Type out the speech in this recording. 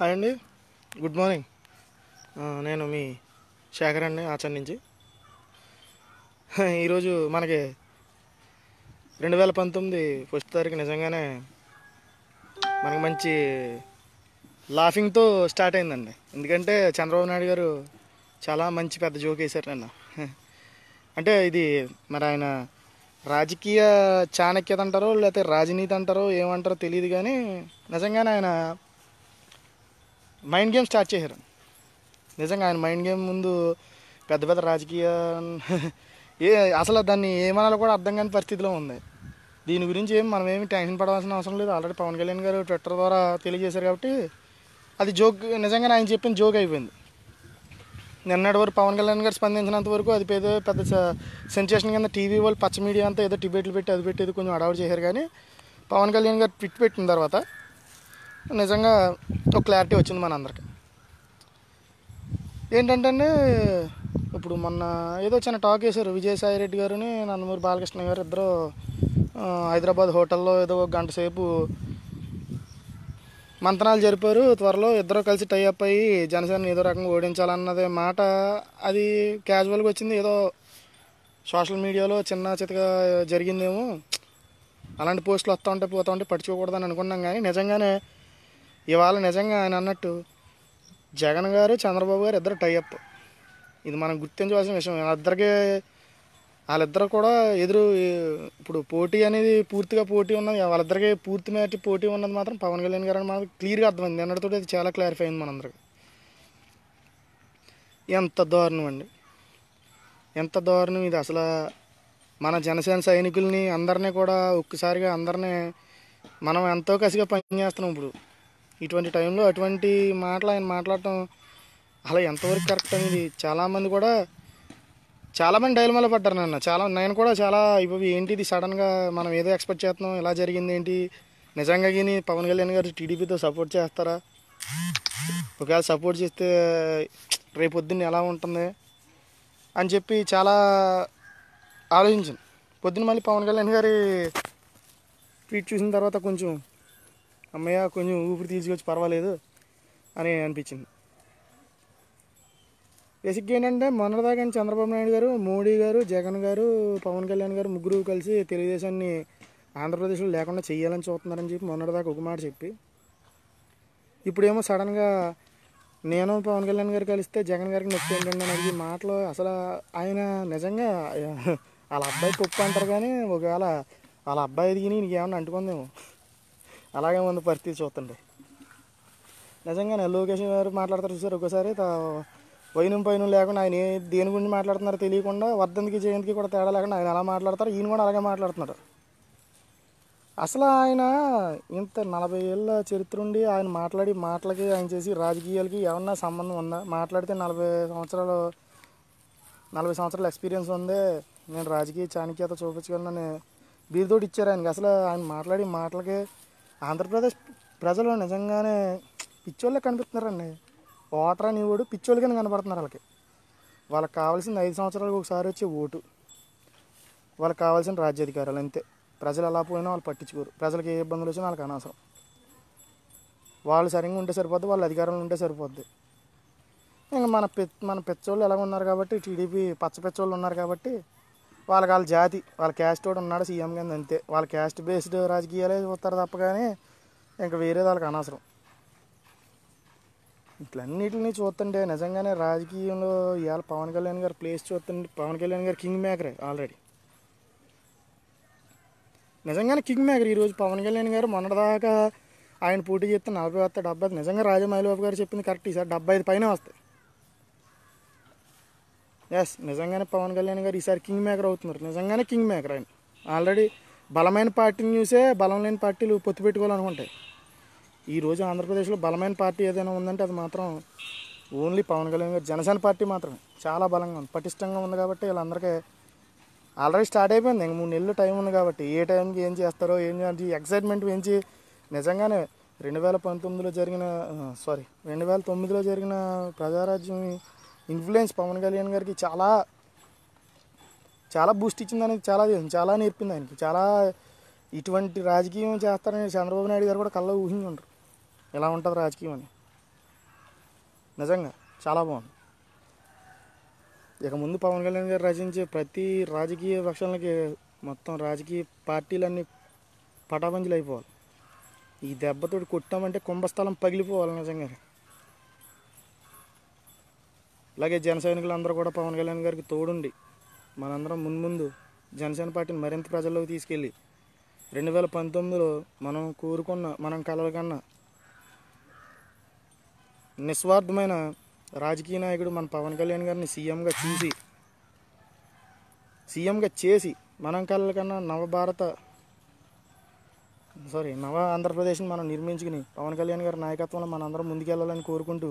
Hi అండి. Good morning. నేను మీ శేఖర్ అండి ఆచరణ నుంచి. ఈరోజు మనకి రెండు వేల పంతొమ్మిది ఫస్ట్ తారీఖు నిజంగానే మనకి మంచి లాఫింగ్తో స్టార్ట్ అయిందండి. ఎందుకంటే చంద్రబాబు నాయుడు గారు చాలా మంచి పెద్ద జోక్ వేశారు నిన్న. అంటే ఇది మరి ఆయన రాజకీయ చాణక్యత అంటారో లేకపోతే రాజనీతి అంటారో ఏమంటారో తెలియదు కానీ నిజంగానే ఆయన మైండ్ గేమ్ స్టార్ట్ చేశారు. నిజంగా ఆయన మైండ్ గేమ్ ముందు పెద్ద పెద్ద రాజకీయ ఏ అసలు దాన్ని ఏమనాలో కూడా అర్థం కాని పరిస్థితిలో ఉంది. దీని గురించి ఏం మనం ఏమి టెన్షన్ పడవలసిన అవసరం లేదు. ఆల్రెడీ పవన్ కళ్యాణ్ గారు ట్విట్టర్ ద్వారా తెలియజేశారు కాబట్టి అది జోక్ నిజంగానే ఆయన చెప్పిన జోక్ అయిపోయింది. నిన్నటి వరకు పవన్ కళ్యాణ్ గారు స్పందించినంత వరకు అది పెద్ద పెద్ద సెన్సేషన్ కింద టీవీ వాళ్ళు పచ్చ మీడియా అంతా ఏదో టిబేట్లు పెట్టి అది పెట్టి కొంచెం అడవాడు చేశారు కానీ పవన్ కళ్యాణ్ గారు ట్విట్ పెట్టిన తర్వాత నిజంగా ఒక క్లారిటీ వచ్చింది మన అందరికి ఏంటంటే ఇప్పుడు మొన్న ఏదో చిన్న టాక్ వేశారు విజయసాయి రెడ్డి గారుని నందమూరి బాలకృష్ణ గారు ఇద్దరు హైదరాబాద్ హోటల్లో ఏదో ఒక గంట సేపు మంతనాలు జరిపారు. త్వరలో ఇద్దరు కలిసి టైఅప్ అయ్యి జనసేన ఏదో రకంగా ఓడించాలన్నదే మాట. అది క్యాజువల్గా వచ్చింది. ఏదో సోషల్ మీడియాలో చిన్న చితగా జరిగిందేమో. అలాంటి పోస్టులు వస్తూ ఉంటాయి పోతూ ఉంటాయి పట్టించుకోకూడదని అనుకున్నాం కానీ నిజంగానే ఇవాళ నిజంగా ఆయన అన్నట్టు జగన్ గారు చంద్రబాబు గారు ఇద్దరు టైఅప్ ఇది మనం గుర్తించవలసిన విషయం. వాళ్ళిద్దరికి వాళ్ళిద్దరు కూడా ఎదురు ఇప్పుడు పోటీ అనేది పూర్తిగా పోటీ ఉన్నది. వాళ్ళిద్దరికి పూర్తి మేటి పోటీ ఉన్నది మాత్రం పవన్ కళ్యాణ్ గారు అని మనకు క్లియర్గా అర్థమైంది. నిన్నటితో అది చాలా క్లారిఫై అయింది మనందరికి. ఎంత దారుణం అండి. ఎంత దారుణం ఇది అసలు. మన జనసేన సైనికుల్ని అందరినీ కూడా ఒక్కసారిగా అందరినీ మనం ఎంతో కసిగా పనిచేస్తున్నాం ఇప్పుడు. ఇటువంటి టైంలో అటువంటి మాటలు ఆయన మాట్లాడటం అలా ఎంతవరకు కరెక్ట్ అనేది చాలామంది కూడా చాలామంది డైలమాలో పడ్డారు నన్ను. చాలా నేను కూడా చాలా ఇవి ఏంటి ఇది సడన్గా మనం ఏదో ఎక్స్పెక్ట్ చేస్తున్నాం ఇలా జరిగింది ఏంటి? నిజంగా కానీ పవన్ కళ్యాణ్ గారు టీడీపీతో సపోర్ట్ చేస్తారా? ఒకవేళ సపోర్ట్ చేస్తే రేపు పొద్దున్న ఎలా ఉంటుంది? అని చెప్పి చాలా ఆలోచించాను. పొద్దున్న మళ్ళీ పవన్ కళ్యాణ్ గారి ట్వీట్ చూసిన తర్వాత కొంచెం అమ్మయ్య కొంచెం ఊపిరి తీసుకొచ్చి పర్వాలేదు అని అనిపించింది. బేసిక్గా ఏంటంటే మొన్నటిదాకా చంద్రబాబు నాయుడు గారు మోడీ గారు జగన్ గారు పవన్ కళ్యాణ్ గారు ముగ్గురు కలిసి తెలుగుదేశాన్ని ఆంధ్రప్రదేశ్లో లేకుండా చేయాలని చూస్తున్నారని చెప్పి మొన్నటిదాకా ఒక మాట చెప్పి ఇప్పుడేమో సడన్గా నేను పవన్ కళ్యాణ్ గారు కలిస్తే జగన్ గారికి నొప్పి ఏంటండి అని అడిగి మాటలు అసలు ఆయన నిజంగా వాళ్ళ అబ్బాయి పప్పు అంటారు కానీ ఒకవేళ వాళ్ళ అబ్బాయి ఎదిగి నీకు ఏమన్నా అంటుకుందేమో. అలాగే ఉంది పరిస్థితి చూస్తుంటే నిజంగానే లోకేష్ గారు మాట్లాడతారు చూసారు ఒకసారి వైనం పైన లేకుండా ఆయన ఏ దేని గురించి మాట్లాడుతున్నారో తెలియకుండా వర్ధంతికి జయంతికి కూడా తేడా లేకుండా ఆయన ఎలా మాట్లాడతారు ఈయన కూడా అలాగే మాట్లాడుతున్నారు. అసలు ఆయన ఇంత నలభై ఏళ్ళ చరిత్ర ఉండి ఆయన మాట్లాడి మాటలకి ఆయన చేసి రాజకీయాలకి ఏమన్నా సంబంధం ఉందా? మాట్లాడితే నలభై సంవత్సరాలు నలభై సంవత్సరాల ఎక్స్పీరియన్స్ ఉంది నేను రాజకీయ చాణక్యత చూపించగలనని బీరుతోటి ఇచ్చారు ఆయనకి. అసలు ఆయన మాట్లాడి మాటలకి ఆంధ్రప్రదేశ్ ప్రజలు నిజంగానే పిచ్చోళ్ళే కనిపిస్తున్నారండి. ఓటరా నీవుడు పిచ్చోళ్ళు కింద కనపడుతున్నారు వాళ్ళకి. వాళ్ళకి కావాల్సింది ఐదు సంవత్సరాలకు ఒకసారి వచ్చే ఓటు. వాళ్ళకి కావాల్సిన రాజ్యాధికారాలు అంతే. ప్రజలు ఎలా పోయినా వాళ్ళు పట్టించుకోరు. ప్రజలకు ఏ ఇబ్బందులు వచ్చినా వాళ్ళకి అనవసరం. వాళ్ళు సరిగ్గా ఉంటే సరిపోద్ది వాళ్ళ అధికారంలో ఉంటే సరిపోద్ది. ఇంకా మన పె మన పెచ్చోళ్ళు ఎలా ఉన్నారు కాబట్టి టీడీపీ పచ్చ పెచ్చోళ్ళు ఉన్నారు కాబట్టి వాళ్ళకి వాళ్ళ జాతి వాళ్ళ క్యాస్ట్ కూడా ఉన్నాడు సీఎం కింద అంతే. వాళ్ళ క్యాస్ట్ బేస్డ్ రాజకీయాలే చూస్తారు తప్ప కానీ ఇంకా వేరేది వాళ్ళకి అనవసరం. ఇట్లన్నిటిని చూస్తుంటే నిజంగానే రాజకీయంలో ఇవాళ పవన్ కళ్యాణ్ గారి ప్లేస్ చూస్తుంటే పవన్ కళ్యాణ్ గారు కింగ్ మేకరే ఆల్రెడీ నిజంగానే కింగ్ మేకర్ ఈరోజు పవన్ కళ్యాణ్ గారు మొన్నటిదాకా ఆయన పోటీ చేస్తే నలభై వస్తాయి డెబ్బై నిజంగా రాజా గారు చెప్పింది కరెక్ట్ ఈసారి డెబ్బై ఐదు పైన వస్తాయి. ఎస్ నిజంగానే పవన్ కళ్యాణ్ గారు ఈసారి కింగ్ మేకర్ అవుతున్నారు. నిజంగానే కింగ్ మేకర్ ఆయన. ఆల్రెడీ బలమైన పార్టీని చూసే బలం లేని పార్టీలు పొత్తు పెట్టుకోవాలనుకుంటాయి. ఈ రోజు ఆంధ్రప్రదేశ్లో బలమైన పార్టీ ఏదైనా ఉందంటే అది మాత్రం ఓన్లీ పవన్ కళ్యాణ్ గారు జనసేన పార్టీ మాత్రమే. చాలా బలంగా ఉంది. పటిష్టంగా ఉంది కాబట్టి వీళ్ళందరికీ ఆల్రెడీ స్టార్ట్ అయిపోయింది. ఇంక మూడు నెలలు టైం ఉంది కాబట్టి ఏ టైంకి ఏం చేస్తారో ఏం చేయాలి ఎక్సైట్మెంట్ పెంచి నిజంగానే రెండు వేల పంతొమ్మిదిలో జరిగిన సారీ రెండు వేల తొమ్మిదిలో జరిగిన ప్రజారాజ్యం ఇన్ఫ్లుయెన్స్ పవన్ కళ్యాణ్ గారికి చాలా చాలా బూస్ట్ ఇచ్చింది అనేది చాలా చాలా నేర్పింది ఆయనకి. చాలా ఇటువంటి రాజకీయం చేస్తారని చంద్రబాబు నాయుడు గారు కూడా కళ్ళ ఊహించి ఉంటారు ఎలా ఉంటుంది రాజకీయం అని. నిజంగా చాలా బాగుంది. ఇక ముందు పవన్ కళ్యాణ్ గారు రచించే ప్రతి రాజకీయ పక్షాలకి మొత్తం రాజకీయ పార్టీలన్నీ పటాపంచులు అయిపోవాలి ఈ దెబ్బతోటి కొట్టామంటే కుంభస్థలం పగిలిపోవాలి నిజంగా అలాగే జన సైనికులందరూ కూడా పవన్ కళ్యాణ్ గారికి తోడుండి మనందరం మున్ముందు జనసేన పార్టీని మరింత ప్రజల్లోకి తీసుకెళ్ళి రెండు వేల పంతొమ్మిదిలో మనం కోరుకున్న మనం కలలకన్నా నిస్వార్థమైన రాజకీయ నాయకుడు మన పవన్ కళ్యాణ్ గారిని సీఎంగా చూసి సీఎంగా చేసి మనం కలలకన్నా నవభారత సారీ నవ ఆంధ్రప్రదేశ్ని మనం నిర్మించుకుని పవన్ కళ్యాణ్ గారి నాయకత్వంలో మనందరం ముందుకెళ్ళాలని కోరుకుంటూ